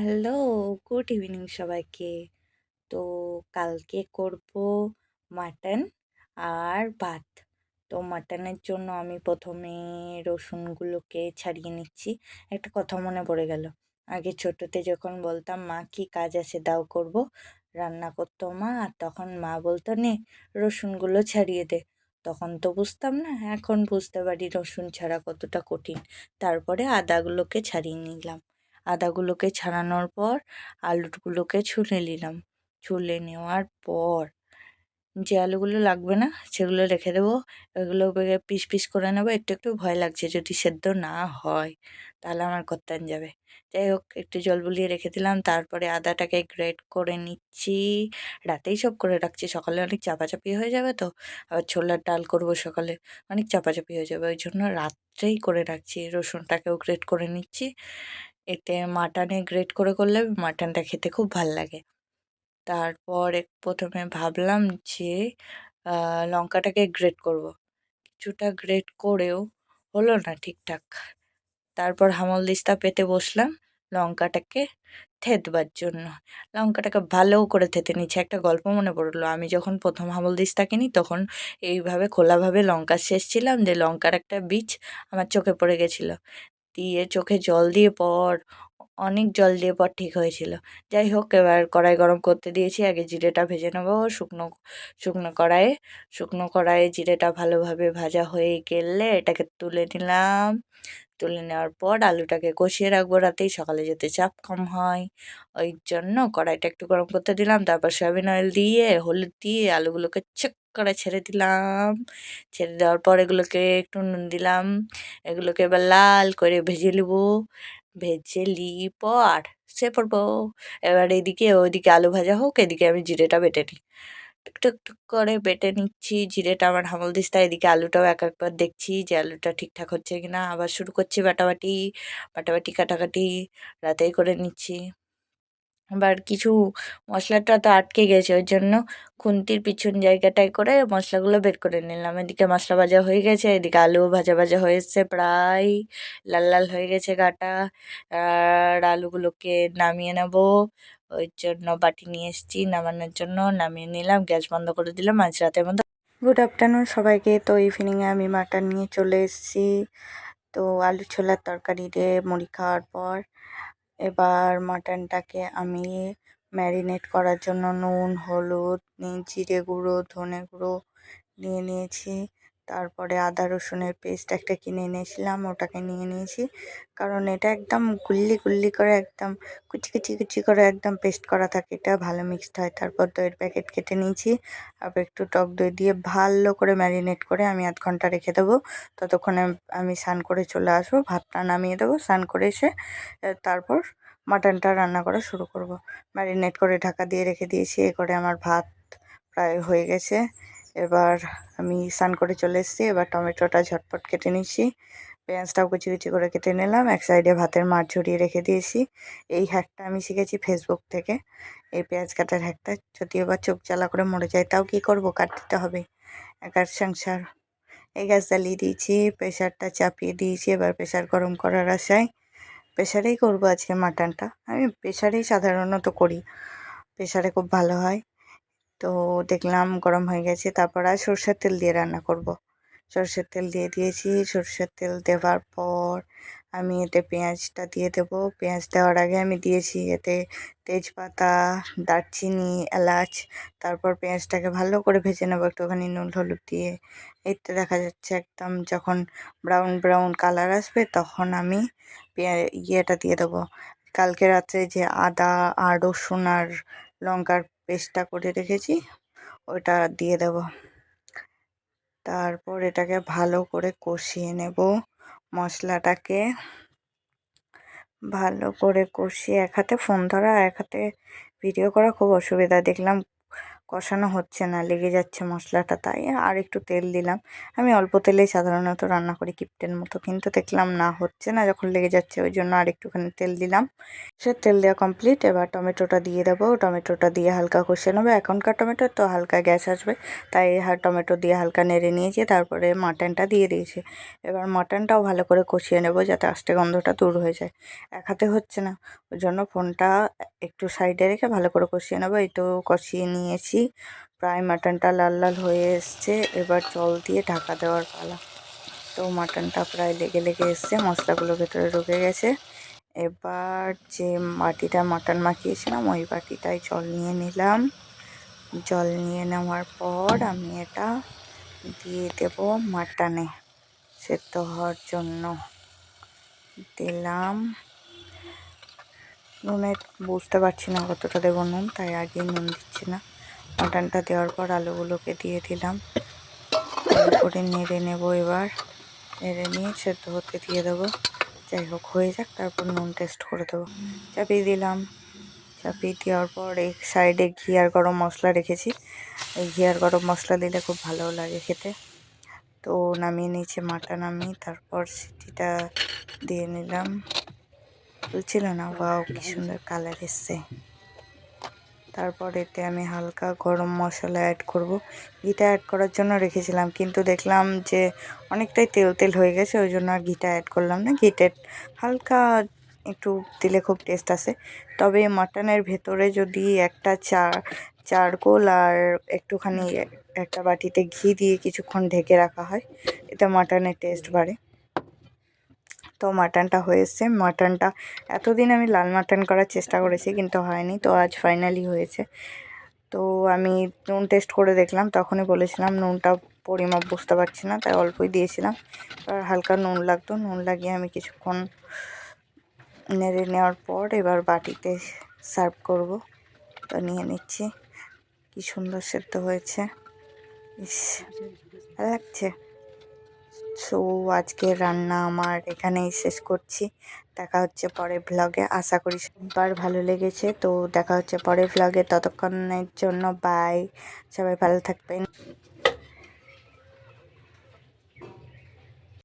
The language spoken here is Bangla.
হ্যালো, গুড ইভিনিং সবাইকে। তো কালকে করব মাটন আর ভাত। তো মাটনের জন্য আমি প্রথমে রসুনগুলোকে ছাড়িয়ে নিচ্ছি। একটা কথা মনে পড়ে গেল। আগে ছোটোতে যখন বলতাম, মা, কি কাজ আছে? দাও করব। রান্না করতো মা, আর তখন মা বলতো, নে, রসুনগুলো ছাড়িয়ে দে। তখন তো বুঝতাম না, এখন বুঝতে পারি রসুন ছাড়া কতটা কঠিন। তারপরে আদাগুলোকে ছাড়িয়ে নিলাম। আদাগুলোকে ছাড়ানোর পর আলুগুলোকে ছুলে নিলাম। ছুলে নেওয়ার পর যে আলুগুলো লাগবে না, সেগুলো রেখে দেবো। এগুলো পিস পিস করে নেব। একটু একটু ভয় লাগছে যদি সেদ্ধ না হয়, তাহলে আমার করতেন যাবে। যাই হোক, একটু জল বুলিয়ে রেখে দিলাম। তারপরে আদাটাকে গ্রেট করে নিচ্ছি। রাতেই সব করে রাখছি। সকালে অনেক চাপাচাপি হয়ে যাবে তো, আবার ছোলার ডাল করব সকালে। অনেক চাপাচাপি হয়ে যাবে। ওই জন্য রাত্রেই করে রাখছি। রসুনটাকেও গ্রেট করে নিচ্ছি। এতে মাটনে গ্রেট করে করলে মাটনটা খেতে খুব ভালো লাগে। তারপর প্রথমে ভাবলাম যে লঙ্কাটাকে গ্রেট করব। কিছুটা গ্রেট করেও হলো না ঠিকঠাক। তারপর হামল দিস্তা পেতে বসলাম লঙ্কাটাকে থেতবার জন্য। লঙ্কাটাকে ভালো করে থেতে নিচ্ছে। একটা গল্প মনে পড়ল। আমি যখন প্রথম হামল দিস্তা কিনি তখন এইভাবে খোলাভাবে লঙ্কা শেষ ছিলাম যে, লঙ্কার একটা বীজ আমার চোখে পড়ে গেছিল। দিয়ে চোখে জল দিয়ে পর, অনেক জল দিয়ে পর ঠিক হয়েছিল। যাই হোক, এবার কড়াই গরম করতে দিয়েছি। আগে জিরেটা ভেজে নেব। শুকনো শুকনো কড়াইয়ে শুকনো কড়াইয়ে জিরেটা ভালোভাবে ভাজা হয়ে গেলে এটাকে তুলে নিলাম। তুলে নেওয়ার পর আলুটাকে কষিয়ে রাখব রাতেই। সকালে যেতে চাপ কম হয়, ওই জন্য কড়াইটা একটু গরম করতে দিলাম। তারপর সয়াবিন অয়েল দিয়ে, হলুদ দিয়ে আলুগুলোকে চেক করে ছেড়ে দিলাম। ছেড়ে দেওয়ার পর এগুলোকে একটু নুন দিলাম। এগুলোকে এবার লাল করে ভেজে নেব। ভেজে লি পর সে পড়ব এবার এদিকে ওইদিকে আলু ভাজা হোক, এদিকে আমি জিরেটা বেটে নিই। টুক টুক করে বেটে নিচ্ছি। জিরেটা আমার হামল দিস্তা, এদিকে আলুটাও এক একবার দেখছি যে আলুটা ঠিকঠাক হচ্ছে কি না আবার শুরু করছি বাটাবাটি বাটাবাটি কাটাকাটি, রাতেই করে নিচ্ছি। আবার কিছু মশলাটা তো আটকে গেছে, ওই জন্য খুন্তির পিছন জায়গাটায় করে মশলাগুলো বের করে নিলাম। এদিকে মশলা ভাজা হয়ে গেছে, এদিকে আলু ভাজা ভাজা হয়ে এসছে প্রায়। লাল লাল হয়ে গেছে গাটা আর আলুগুলোকে নামিয়ে নেব। ওই জন্য বাটি নিয়ে এসেছি, নামানোর জন্য নামিয়ে নিলাম, গ্যাস বন্ধ করে দিলাম, আজ রাতের মধ্যে গুড আফটারনুন সবাইকে। তো ইভিনিংয়ে আমি মাটন নিয়ে চলে এসেছি। তো আলু ছোলার তরকারি দিয়ে মুড়ি খাওয়ার পর এবার মাটনটাকে আমি ম্যারিনেট করার জন্য নুন হলুদ জিরে গুঁড়ো ধনে গুঁড়ো নিয়ে নিয়েছি। তারপরে আদা রসুনের পেস্ট একটা কিনে এনেছিলাম, ওটাকে নিয়ে নিয়েছি। কারণ এটা একদম গুল্লি গুল্লি করে একদম কুচি কুচি কুচি করে একদম পেস্ট করা থাকে, এটা ভালো মিক্সড হয়। তারপর দইয়ের প্যাকেট কেটে নিয়েছি, আবার একটু টক দই দিয়ে ভালো করে ম্যারিনেট করে আমি আধ ঘণ্টা রেখে দেবো। ততক্ষণে আমি স্নান করে চলে আসব, ভাতটা নামিয়ে দেবো, স্নান করে এসে তারপর মাটনটা রান্না করা শুরু করব। ম্যারিনেট করে ঢাকা দিয়ে রেখে দিয়েছি, এ করে আমার ভাত প্রায় হয়ে গেছে। এবার আমি স্নান করে চলে এসেছি, এবার টমেটোটা ঝটপট কেটে নিচ্ছি। পেঁয়াজটাও কুচি কুচি করে কেটে নিলাম, এক সাইডে ভাতের মাছ ঝরিয়ে রেখে দিয়েছি। এই হ্যাকটা আমি শিখেছি ফেসবুক থেকে। এই পেঁয়াজ কাটার হ্যাকটা যদিও বা চোখ জ্বালা করে মরে যায়, তাও কী করব? কাটতে হবে। একার সংসার। এই গ্যাস জ্বালিয়ে দিয়েছি, প্রেশারটা চাপিয়ে দিয়েছি, এবার প্রেশার গরম করার আশায় প্রেশারেই করব আজকে মাটনটা। আমি প্রেশারেই সাধারণত করি। প্রেশারে খুব ভালো হয়। তো দেখলাম গরম হয়ে গেছে, তারপর আর সর্ষের তেল দিয়ে রান্না করব। সর্ষের তেল দিয়ে দিয়েছি, সর্ষের তেল দেওয়ার পর আমি এতে পেঁয়াজটা দিয়ে দেবো। পেঁয়াজ দেওয়ার আগে আমি দিয়েছি এতে তেজপাতা, দারচিনি, এলাচ, তারপর পেঁয়াজটাকে ভালো করে ভেজে নেব একটুখানি নুন, হলুদ দিয়ে। এতে দেখা যাচ্ছে একদম যখন ব্রাউন ব্রাউন কালার আসবে তখন আমি পেঁয়া, ইয়েটা দিয়ে দেবো। কালকে রাত্রে যে আদা আর রসুন আর লঙ্কার পেস্টটা করে রেখেছি, ওটা দিয়ে দেব। তারপর এটাকে ভালো করে কষিয়ে নেব মশলাটাকে। ভালো করে কষিয়ে এক হাতে ফোন ধরা, এক হাতে ভিডিও করা খুব অসুবিধা। দেখলাম কষানো হচ্ছে না, লেগে যাচ্ছে মশলাটা। তাই আর একটু তেল দিলাম। আমি অল্প তেলেই সাধারণত রান্না করি কিপ্টের মতো, কিন্তু দেখলাম না, হচ্ছে না, যখন লেগে যাচ্ছে ওই জন্য আর একটুখানি তেল দিলাম। সে তেল দেওয়া কমপ্লিট এবার টমেটোটা দিয়ে দেবো। টমেটোটা দিয়ে হালকা কষে নেব। এখনকার টমেটো তো হালকা গ্যাস আসবে, তাই হ্যাঁ টমেটো দিয়ে হালকা নেড়ে নিয়েছি, তারপরে মাটনটা দিয়ে দিয়েছি। এবার মাটনটাও ভালো করে কষিয়ে নেব যাতে আস্তে গন্ধটা দূর হয়ে যায়। এক হাতে হচ্ছে না, ওই জন্য ফোনটা একটু সাইডে রেখে ভালো করে কষিয়ে নেব। এই তো কষিয়ে নিয়েছি। প্রায় মাটনটা লাল লাল হয়ে এসছে। এবার জল দিয়ে ঢাকা দেওয়ার পালা। তো মাটনটা প্রায় লেগে লেগে এসছে। মশলাগুলো ভেতরে ঢুকে গেছে। এবার যে বাটিটা মাটন মাখিয়েছিলাম, ওই বাটিটায় জল নিয়ে নিলাম। জল নিয়ে নেওয়ার পর আমি এটা দিয়ে দেব মাটনে। সেদ্ধ হওয়ার জন্য দিলাম। নুনের বুঝতে পারছি না কতটা দেবো নুন, তাই আগে নুন দিচ্ছি না। মাটনটা দেওয়ার পর আলুগুলোকে দিয়ে দিলাম। করে নেড়ে নেব এবার। নেড়ে নিয়ে সেদ্ধ হতে দিয়ে দেবো। যাই হোক, হয়ে যাক, তারপর নুন টেস্ট করে দেবো। চাপিয়ে দিলাম। চাপিয়ে দেওয়ার পর এক সাইডে ঘি আর গরম মশলা রেখেছি। এই ঘি আর গরম মশলা দিলে খুব ভালো লাগে খেতে। তো নামিয়ে নিয়েছি মাটন আমি। তারপর সিটিটা দিয়ে নিলাম। বলছিল না বাও কি সুন্দর কালার এসছে। তারপর এতে আমি হালকা গরম মশলা অ্যাড করব। ঘিটা অ্যাড করার জন্য রেখেছিলাম, কিন্তু দেখলাম যে অনেকটাই তেল তেল হয়ে গেছে, ওই জন্য আর ঘিটা অ্যাড করলাম না। ঘিটা হালকা একটু দিলে খুব টেস্ট আসে। তবে মাটনের ভেতরে যদি একটা চা চারকোল আর একটুখানি একটা বাটিতে ঘি দিয়ে কিছুক্ষণ ঢেকে রাখা হয়, এতে মাটনের টেস্ট বাড়ে। তো মাটনটা হয়ে এসছে মাটনটা এতদিন আমি লাল মাটন করার চেষ্টা করেছি কিন্তু হয়নি, তো আজ ফাইনালি হয়েছে। তো আমি নুন টেস্ট করে দেখলাম, তখনই বলেছিলাম নুনটা পরিমাপ বুঝতে পারছি না, তাই অল্পই দিয়েছিলাম। এবার হালকা নুন লাগতো, নুন লাগিয়ে আমি কিছুক্ষণ নেড়ে নেওয়ার পর এবার বাটিতে সার্ভ করব। তো নিয়ে নিচ্ছি, কি সুন্দর সেদ্ধ হয়েছে। ইস লাগছে। সো আজকে রান্না আমার এখানেই শেষ করছি। দেখা হচ্ছে পরের ভ্লগে আশা করি সবার ভালো লেগেছে। তো দেখা হচ্ছে পরের ভ্লগে ততক্ষণের জন্য বাই সবাই ভালো থাকবেন।